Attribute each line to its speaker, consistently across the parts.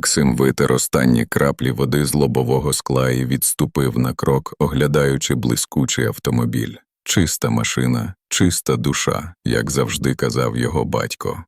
Speaker 1: Максим витер останні краплі води з лобового скла і відступив на крок, оглядаючи блискучий автомобіль. Чиста машина, чиста душа, як завжди казав його батько.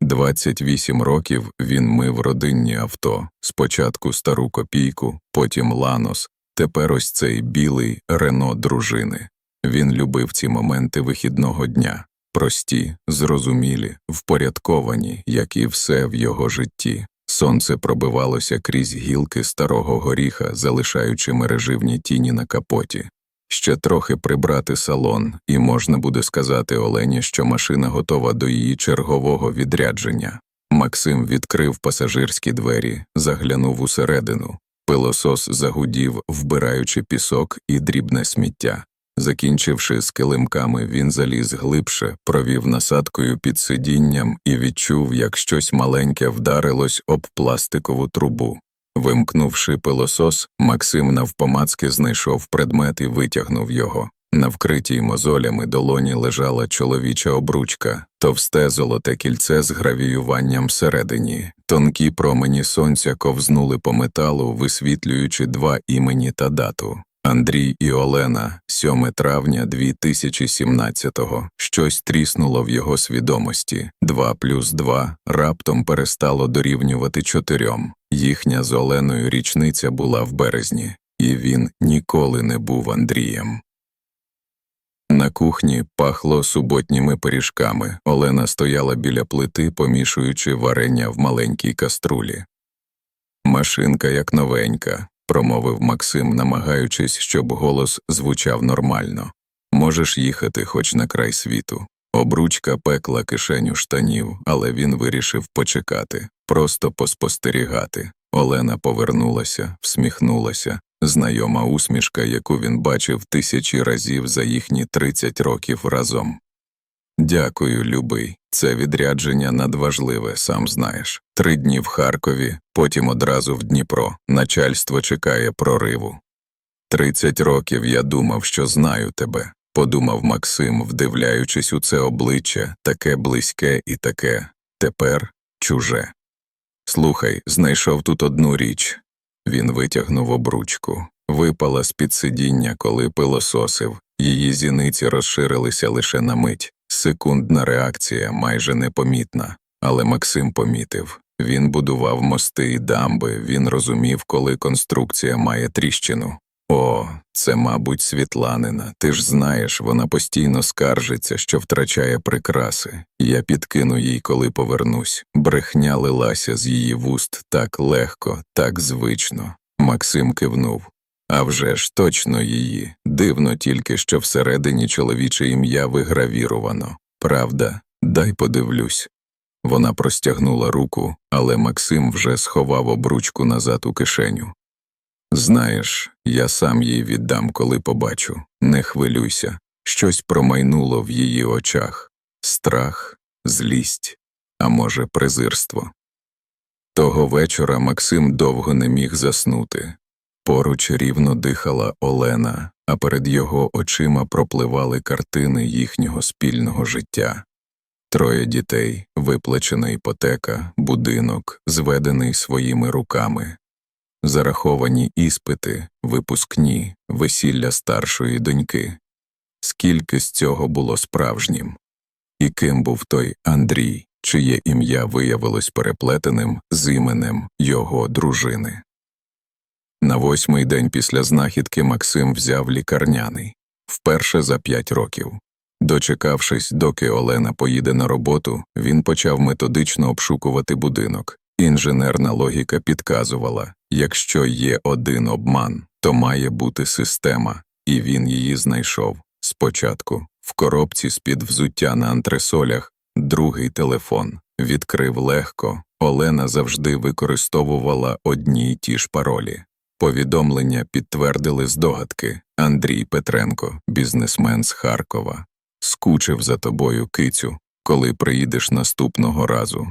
Speaker 1: 28 років він мив родинні авто, спочатку стару копійку, потім ланос, тепер ось цей білий Рено дружини. Він любив ці моменти вихідного дня, прості, зрозумілі, впорядковані, як і все в його житті. Сонце пробивалося крізь гілки старого горіха, залишаючи мереживні тіні на капоті. Ще трохи прибрати салон, і можна буде сказати Олені, що машина готова до її чергового відрядження. Максим відкрив пасажирські двері, заглянув усередину. Пилосос загудів, вбираючи пісок і дрібне сміття. Закінчивши з килимками, він заліз глибше, провів насадкою під сидінням і відчув, як щось маленьке вдарилось об пластикову трубу. Вимкнувши пилосос, Максим навпомацки знайшов предмет і витягнув його. На вкритій мозолями долоні лежала чоловіча обручка, товсте золоте кільце з гравіюванням всередині. Тонкі промені сонця ковзнули по металу, висвітлюючи два імені та дату. Андрій і Олена, 7 травня 2017-го. Щось тріснуло в його свідомості. 2 плюс 2 раптом перестало дорівнювати чотирьом. Їхня з Оленою річниця була в березні, і він ніколи не був Андрієм. На кухні пахло суботніми пиріжками. Олена стояла біля плити, помішуючи варення в маленькій каструлі. Машинка як новенька, промовив Максим, намагаючись, щоб голос звучав нормально. Можеш їхати хоч на край світу. Обручка пекла кишеню штанів, але він вирішив почекати, просто поспостерігати. Олена повернулася, всміхнулася, знайома усмішка, яку він бачив тисячі разів за їхні 30 років разом. Дякую, любий. Це відрядження надважливе, сам знаєш. Три дні в Харкові, потім одразу в Дніпро. Начальство чекає прориву. Тридцять років я думав, що знаю тебе, подумав Максим, вдивляючись у це обличчя, таке близьке і таке тепер чуже. Слухай, знайшов тут одну річ. Він витягнув обручку, випала з під сидіння, коли пилососив, її зіниці розширилися лише на мить. Секундна реакція майже непомітна, але Максим помітив він будував мости і дамби, він розумів, коли конструкція має тріщину. О, це, мабуть, Світланина. Ти ж знаєш, вона постійно скаржиться, що втрачає прикраси. Я підкину їй, коли повернусь. Брехня лилася з її вуст так легко, так звично. Максим кивнув. А вже ж точно її. Дивно тільки, що всередині чоловіче ім'я вигравіровано. Правда, дай подивлюсь. Вона простягнула руку, але Максим вже сховав обручку назад у кишеню. Знаєш, я сам їй віддам, коли побачу. Не хвилюйся. Щось промайнуло в її очах страх, злість, а може, презирство. Того вечора Максим довго не міг заснути. Поруч рівно дихала Олена, а перед його очима пропливали картини їхнього спільного життя. Троє дітей, виплачена іпотека, будинок, зведений своїми руками, зараховані іспити, випускні, весілля старшої доньки. Скільки з цього було справжнім? І ким був той Андрій, чиє ім'я виявилось переплетеним з іменем його дружини? На восьмий день після знахідки Максим взяв лікарняний вперше за п'ять років. Дочекавшись, доки Олена поїде на роботу, він почав методично обшукувати будинок. Інженерна логіка підказувала якщо є один обман, то має бути система, і він її знайшов. Спочатку, в коробці з під взуття на антресолях, другий телефон відкрив легко. Олена завжди використовувала одні й ті ж паролі. Повідомлення підтвердили здогадки Андрій Петренко, бізнесмен з Харкова. Скучив за тобою, кицю, коли приїдеш наступного разу.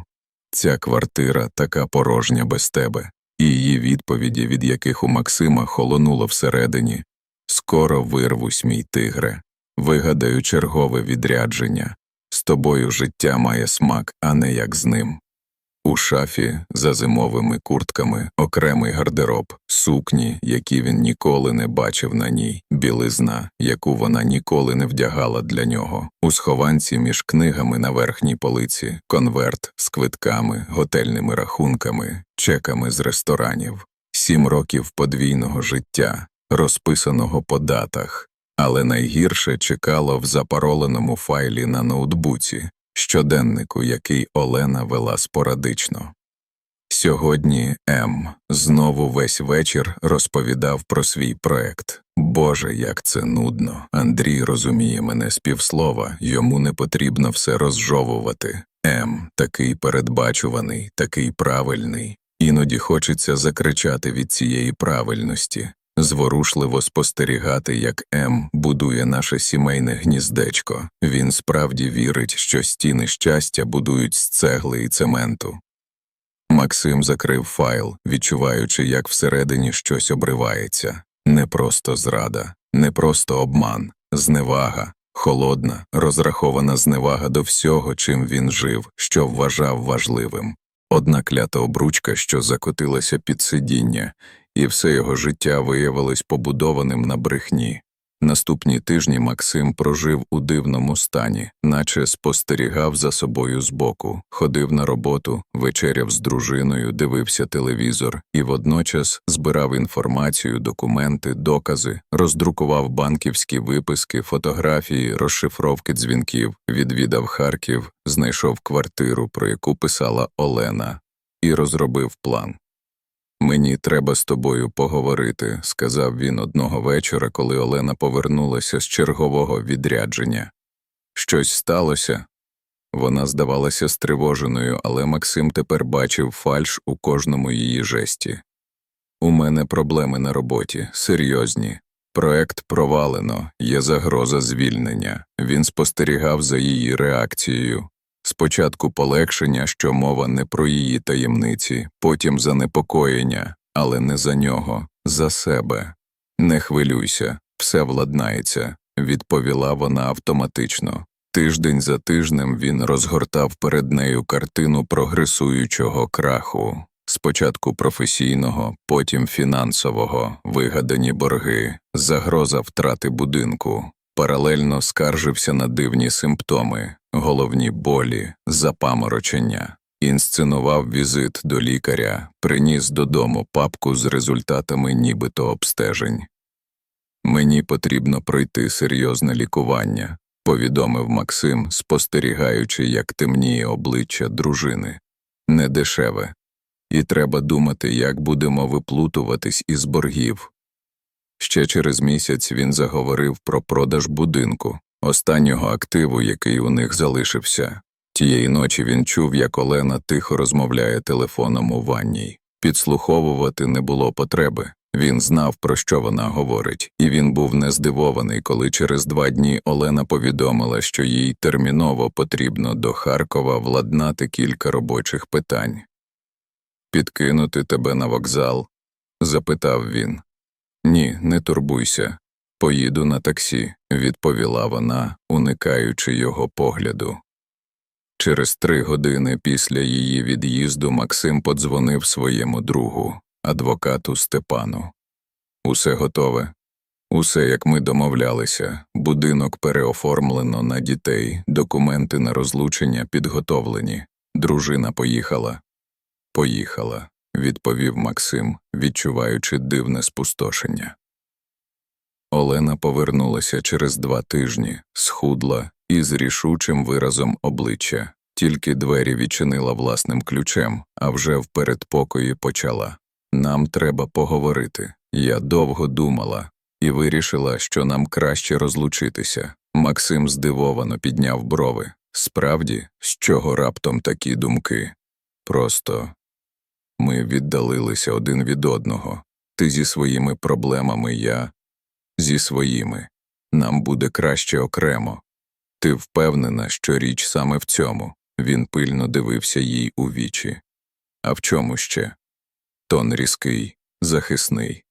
Speaker 1: Ця квартира така порожня без тебе, і її відповіді, від яких у Максима холонуло всередині. Скоро вирвусь, мій тигре, вигадаю чергове відрядження. З тобою життя має смак, а не як з ним. У шафі за зимовими куртками окремий гардероб, сукні, які він ніколи не бачив на ній, білизна, яку вона ніколи не вдягала для нього, у схованці між книгами на верхній полиці, конверт з квитками, готельними рахунками, чеками з ресторанів, сім років подвійного життя, розписаного по датах, але найгірше чекало в запароленому файлі на ноутбуці, щоденнику, який Олена вела спорадично. Сьогодні М. знову весь вечір розповідав про свій проект. Боже, як це нудно. Андрій розуміє мене з півслова, йому не потрібно все розжовувати. М. такий передбачуваний, такий правильний. Іноді хочеться закричати від цієї правильності, зворушливо спостерігати, як М будує наше сімейне гніздечко. Він справді вірить, що стіни щастя будують з цегли і цементу. Максим закрив файл, відчуваючи, як всередині щось обривається. Не просто зрада, не просто обман, зневага, холодна, розрахована зневага до всього, чим він жив, що вважав важливим. Одна клята обручка, що закотилася під сидіння, і все його життя виявилось побудованим на брехні. Наступні тижні Максим прожив у дивному стані, наче спостерігав за собою збоку, ходив на роботу, вечеряв з дружиною, дивився телевізор і водночас збирав інформацію, документи, докази, роздрукував банківські виписки, фотографії, розшифровки дзвінків, відвідав Харків, знайшов квартиру, про яку писала Олена, і розробив план. Мені треба з тобою поговорити, сказав він одного вечора, коли Олена повернулася з чергового відрядження. Щось сталося. Вона здавалася стривоженою, але Максим тепер бачив фальш у кожному її жесті. У мене проблеми на роботі, серйозні. Проект провалено, є загроза звільнення. Він спостерігав за її реакцією. Спочатку полегшення, що мова не про її таємниці, потім занепокоєння, але не за нього, за себе. Не хвилюйся, все владнається, відповіла вона автоматично. Тиждень за тижнем він розгортав перед нею картину прогресуючого краху, спочатку професійного, потім фінансового, вигадані борги, загроза втрати будинку, паралельно скаржився на дивні симптоми, головні болі, запаморочення, інсценував візит до лікаря, приніс додому папку з результатами нібито обстежень. Мені потрібно пройти серйозне лікування, повідомив Максим, спостерігаючи, як темніє обличчя дружини. Недешеве. І треба думати, як будемо виплутуватись із боргів. Ще через місяць він заговорив про продаж будинку, останнього активу, який у них залишився. Тієї ночі він чув, як Олена тихо розмовляє телефоном у ванній. Підслуховувати не було потреби. Він знав, про що вона говорить, і він був не здивований, коли через два дні Олена повідомила, що їй терміново потрібно до Харкова владнати кілька робочих питань. Підкинути тебе на вокзал? запитав він. Ні, не турбуйся. Поїду на таксі, відповіла вона, уникаючи його погляду. Через три години після її від'їзду Максим подзвонив своєму другу, адвокату Степану. Усе готове. Усе, як ми домовлялися, будинок переоформлено на дітей, документи на розлучення підготовлені. Дружина поїхала. Поїхала, відповів Максим, відчуваючи дивне спустошення. Олена повернулася через два тижні, схудла і з рішучим виразом обличчя, тільки двері відчинила власним ключем, а вже в передпокої почала. Нам треба поговорити. Я довго думала і вирішила, що нам краще розлучитися. Максим здивовано підняв брови. Справді, з чого раптом такі думки? Просто ми віддалилися один від одного. Ти зі своїми проблемами, я зі своїми. Нам буде краще окремо. Ти впевнена, що річ саме в цьому. Він пильно дивився їй у вічі. А в чому ще? Тон різкий, захисний.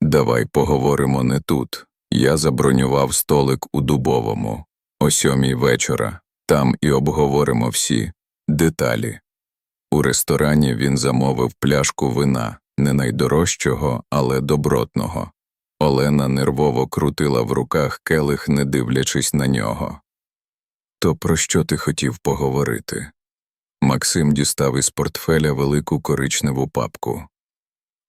Speaker 1: Давай поговоримо не тут. Я забронював столик у дубовому, о сьомій вечора, там і обговоримо всі деталі. У ресторані він замовив пляшку вина, не найдорожчого, але добротного. Олена нервово крутила в руках келих, не дивлячись на нього. То про що ти хотів поговорити? Максим дістав із портфеля велику коричневу папку.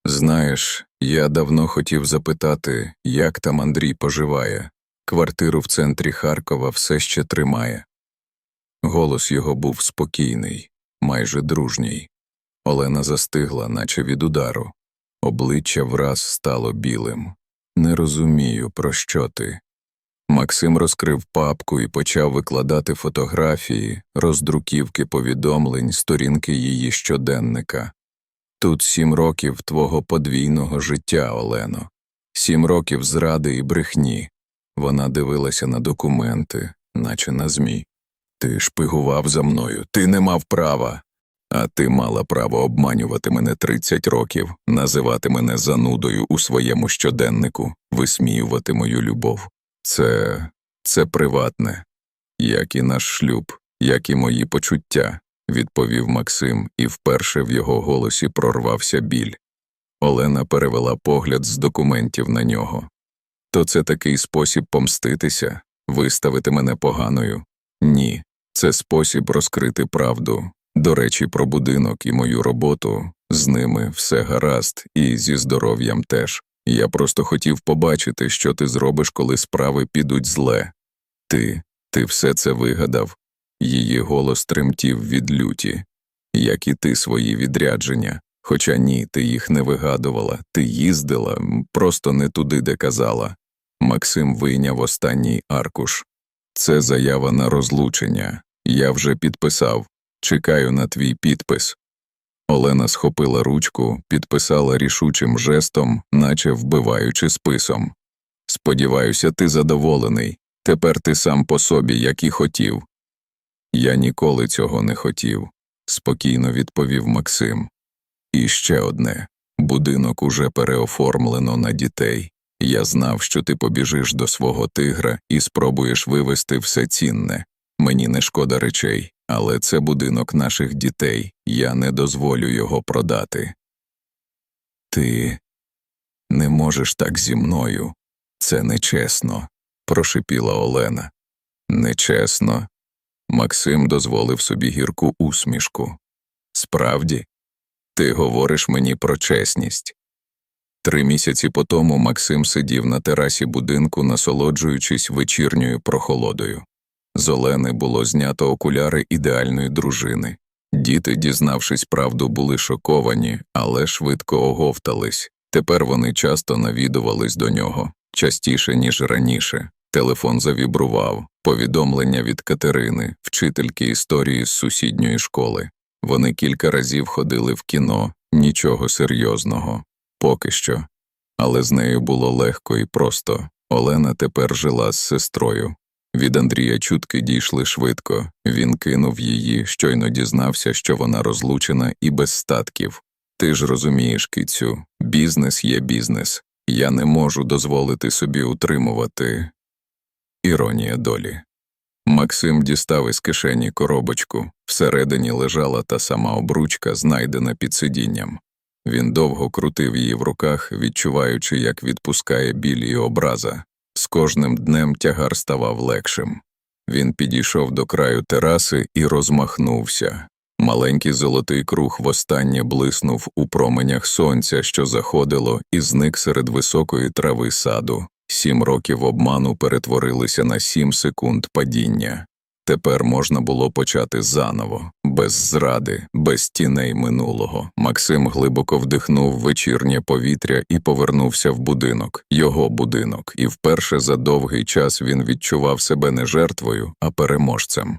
Speaker 1: Знаєш, я давно хотів запитати, як там Андрій поживає. Квартиру в центрі Харкова все ще тримає. Голос його був спокійний, майже дружній. Олена застигла, наче від удару. Обличчя враз стало білим. Не розумію, про що ти. Максим розкрив папку і почав викладати фотографії, роздруківки повідомлень, сторінки її щоденника. Тут сім років твого подвійного життя, Олено, сім років зради і брехні. Вона дивилася на документи, наче на змі. Ти шпигував за мною, ти не мав права. А ти мала право обманювати мене 30 років, називати мене занудою у своєму щоденнику, висміювати мою любов. Це це приватне, як і наш шлюб, як і мої почуття, відповів Максим, і вперше в його голосі прорвався біль. Олена перевела погляд з документів на нього. То це такий спосіб помститися, виставити мене поганою? Ні, це спосіб розкрити правду. До речі, про будинок і мою роботу з ними все гаразд, і зі здоров'ям теж. Я просто хотів побачити, що ти зробиш, коли справи підуть зле. Ти, ти все це вигадав. Її голос тремтів від люті, як і ти свої відрядження. Хоча ні, ти їх не вигадувала, ти їздила, просто не туди, де казала. Максим вийняв останній аркуш. Це заява на розлучення. Я вже підписав. Чекаю на твій підпис. Олена схопила ручку, підписала рішучим жестом, наче вбиваючи списом. Сподіваюся, ти задоволений. Тепер ти сам по собі, як і хотів. Я ніколи цього не хотів, спокійно відповів Максим. І ще одне будинок уже переоформлено на дітей. Я знав, що ти побіжиш до свого тигра і спробуєш вивести все цінне. Мені не шкода речей, але це будинок наших дітей, я не дозволю його продати. Ти не можеш так зі мною. Це нечесно, прошипіла Олена. Нечесно. Максим дозволив собі гірку усмішку. Справді, ти говориш мені про чесність. Три місяці по тому Максим сидів на терасі будинку, насолоджуючись вечірньою прохолодою. З Олени було знято окуляри ідеальної дружини. Діти, дізнавшись правду, були шоковані, але швидко оговтались. Тепер вони часто навідувались до нього частіше, ніж раніше. Телефон завібрував, повідомлення від Катерини, вчительки історії з сусідньої школи. Вони кілька разів ходили в кіно, нічого серйозного, поки що. Але з нею було легко і просто. Олена тепер жила з сестрою. Від Андрія чутки дійшли швидко. Він кинув її, щойно дізнався, що вона розлучена і без статків. Ти ж розумієш, кицю, бізнес є бізнес. Я не можу дозволити собі утримувати. Іронія долі. Максим дістав із кишені коробочку. Всередині лежала та сама обручка, знайдена під сидінням. Він довго крутив її в руках, відчуваючи, як відпускає біль і образа. З кожним днем тягар ставав легшим. Він підійшов до краю тераси і розмахнувся. Маленький золотий круг востаннє блиснув у променях сонця, що заходило, і зник серед високої трави саду. Сім років обману перетворилися на сім секунд падіння. Тепер можна було почати заново, без зради, без тіней минулого. Максим глибоко вдихнув вечірнє повітря і повернувся в будинок, його будинок, і вперше за довгий час він відчував себе не жертвою, а переможцем.